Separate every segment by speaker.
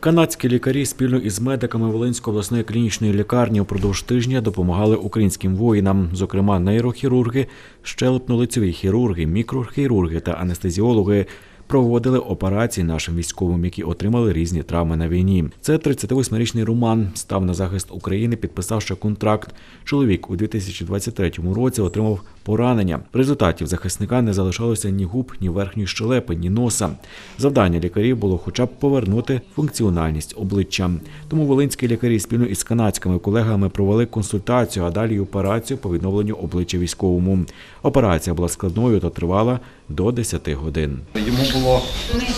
Speaker 1: Канадські лікарі спільно із медиками Волинської обласної клінічної лікарні впродовж тижня допомагали українським воїнам, зокрема нейрохірурги, щелепно-лицеві хірурги, мікрохірурги та анестезіологи. Проводили операції нашим військовим, які отримали різні травми на війні. Це 38-річний Роман став на захист України, підписавши контракт. Чоловік у 2023 році отримав поранення. В результаті в захисника не залишалося ні губ, ні верхньої щелепи, ні носа. Завдання лікарів було хоча б повернути функціональність обличчя. Тому волинські лікарі спільно із канадськими колегами провели консультацію, а далі операцію по відновленню обличчя військовому. Операція була складною та тривала до 10 годин.
Speaker 2: Йому було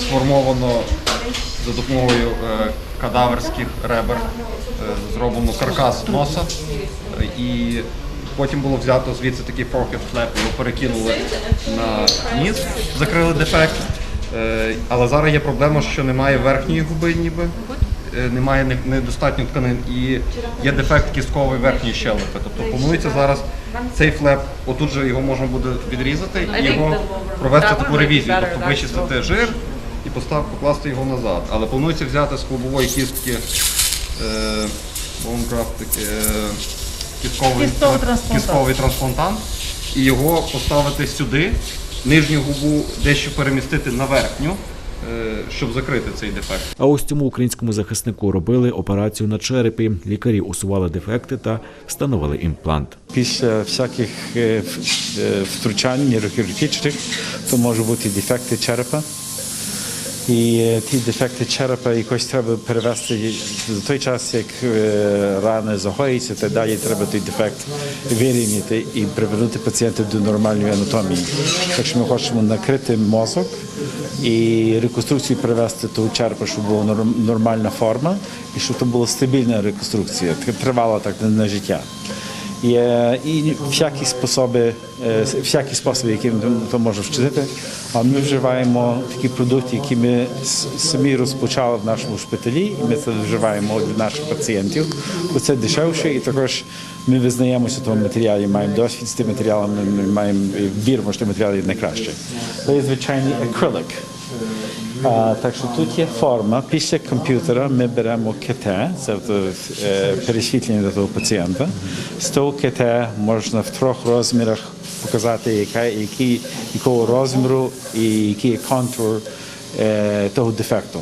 Speaker 2: сформовано за допомогою е, кадаверських ребер, е, зроблено каркас носа, і потім було взято звідси такий forehead flap, його перекинули на ніс, закрили дефект. Е, Але зараз є проблема, що немає верхньої губи, ніби немає недостатньо тканин і є дефект кісткової верхньої щелепи. Тобто планується зараз цей флеп, отут же його можна буде відрізати і його провести таку ревізію, тобто вичистити жир і постав, покласти його назад. Але планується взяти з клубової кістки е, е, кістковий,
Speaker 3: Кістковий трансплантант.
Speaker 2: і його поставити сюди, нижню губу дещо перемістити на верхню, е, щоб закрити цей дефект.
Speaker 1: А ось цьому українському захиснику робили операцію на черепі. Лікарі усували дефекти та встановили імплант.
Speaker 4: Після всяких е, е, втручань нейрохірургічних то можуть бути дефекти черепа. І ті дефекти черепа якось треба перевести за той час, як рани загоїться, та далі треба той дефект вирівняти і привернути пацієнта до нормальної анатомії. Так що ми хочемо накрити мозок і реконструкцію привести того черепа, щоб була нормальна форма, і щоб то була стабільна реконструкція, тривала так на життя. І, всякі способи, е, всякі способи, які ми то можемо вчити. А ми вживаємо такі продукти, які ми самі розпочали в нашому шпиталі, і ми це вживаємо для наших пацієнтів. Бо це дешевше, і також ми визнаємося в тому матеріалі, маємо досвід з тим матеріалом, ми маємо віримо, що матеріал є найкраще. Це звичайний акрилик. А, так що тут є форма. Після комп'ютера ми беремо КТ, це е, пересвітлення до того пацієнта. З того КТ можна в трьох розмірах показати, яка, який, якого розміру і який є контур е, того дефекту.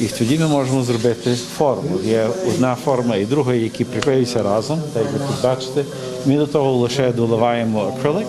Speaker 4: І тоді ми можемо зробити форму. Є одна форма і друга, які приклеюються разом, так як ви тут бачите. Ми до того лише доливаємо акрилик,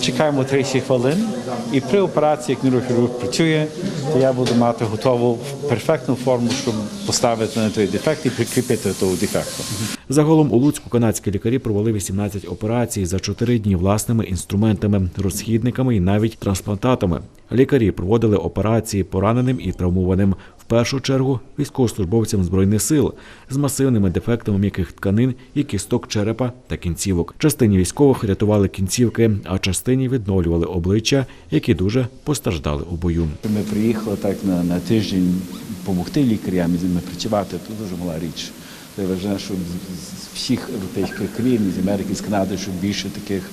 Speaker 4: чекаємо 30 хвилин, і при операції, як нейрохірург працює, то я буду мати готову перфектну форму, щоб поставити на той дефект і прикріпити того дефекту.
Speaker 1: Загалом у Луцьку канадські лікарі провели 18 операцій за 4 дні власними інструментами, розхідниками і навіть трансплантатами. Лікарі проводили операції пораненим і травмованим першу чергу військовослужбовцям збройних сил з масивними дефектами м'яких тканин і кісток черепа та кінцівок. Частині військових рятували кінцівки, а частині відновлювали обличчя, які дуже постраждали у бою.
Speaker 5: Ми приїхали так на, на тиждень допомогти лікарям і з ними працювати, це дуже мала річ. Я вважаю, що з- всіх європейських країн, з Америки, з Канади, щоб більше таких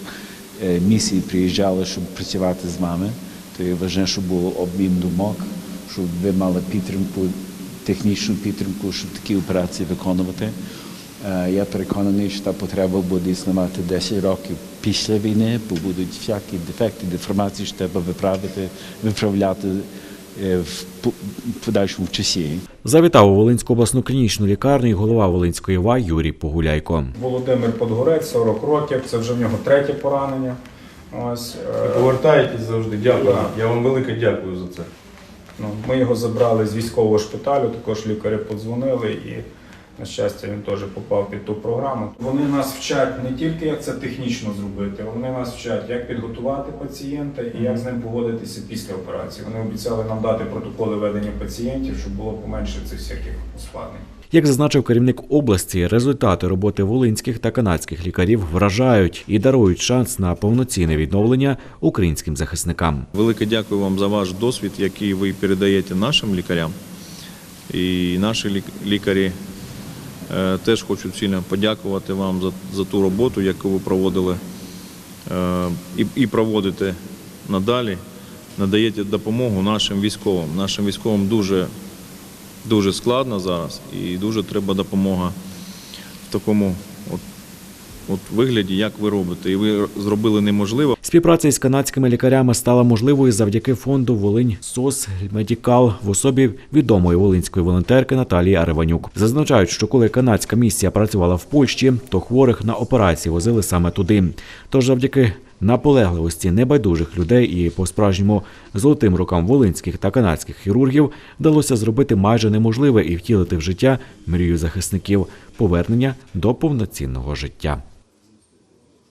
Speaker 5: е, місій приїжджали, щоб працювати з вами. То я вважаю, що було обмін думок, щоб ви мали підтримку, технічну підтримку, щоб такі операції виконувати. Е, Я переконаний, що та потреба буде існувати 10 років після війни, бо будуть всякі дефекти, деформації, що треба виправити, виправляти е, в подальшому часі.
Speaker 1: Завітав у Волинську обласну клінічну лікарню і голова Волинської ВА Юрій Погуляйко.
Speaker 6: Володимир Подгорець, 40 років, це вже в нього третє поранення. Ось, е,
Speaker 7: Повертаєтесь завжди. Дякую. Я вам велике дякую за це.
Speaker 6: Ну, ми його забрали з військового шпиталю, також лікарі подзвонили і, на щастя, він теж попав під ту програму. Вони нас вчать не тільки як це технічно зробити, вони нас вчать, як підготувати пацієнта і як з ним поводитися після операції. Вони обіцяли нам дати протоколи ведення пацієнтів, щоб було поменше цих всяких ускладнень.
Speaker 1: Як зазначив керівник області, результати роботи волинських та канадських лікарів вражають і дарують шанс на повноцінне відновлення українським захисникам.
Speaker 8: Велике дякую вам за ваш досвід, який ви передаєте нашим лікарям. І наші лікарі е, теж хочуть сильно подякувати вам за, за ту роботу, яку ви проводили е, і, і проводите надалі. Надаєте допомогу нашим військовим. Нашим військовим дуже дуже складно зараз і дуже треба допомога в такому от, от вигляді, як ви робите. І ви зробили неможливе.
Speaker 1: Співпраця із канадськими лікарями стала можливою завдяки фонду Волинь СОС Медікал в особі відомої волинської волонтерки Наталії Ареванюк. Зазначають, що коли канадська місія працювала в Польщі, то хворих на операції возили саме туди. Тож завдяки наполегливості небайдужих людей і по-справжньому золотим рукам волинських та канадських хірургів вдалося зробити майже неможливе і втілити в життя мрію захисників повернення до повноцінного життя.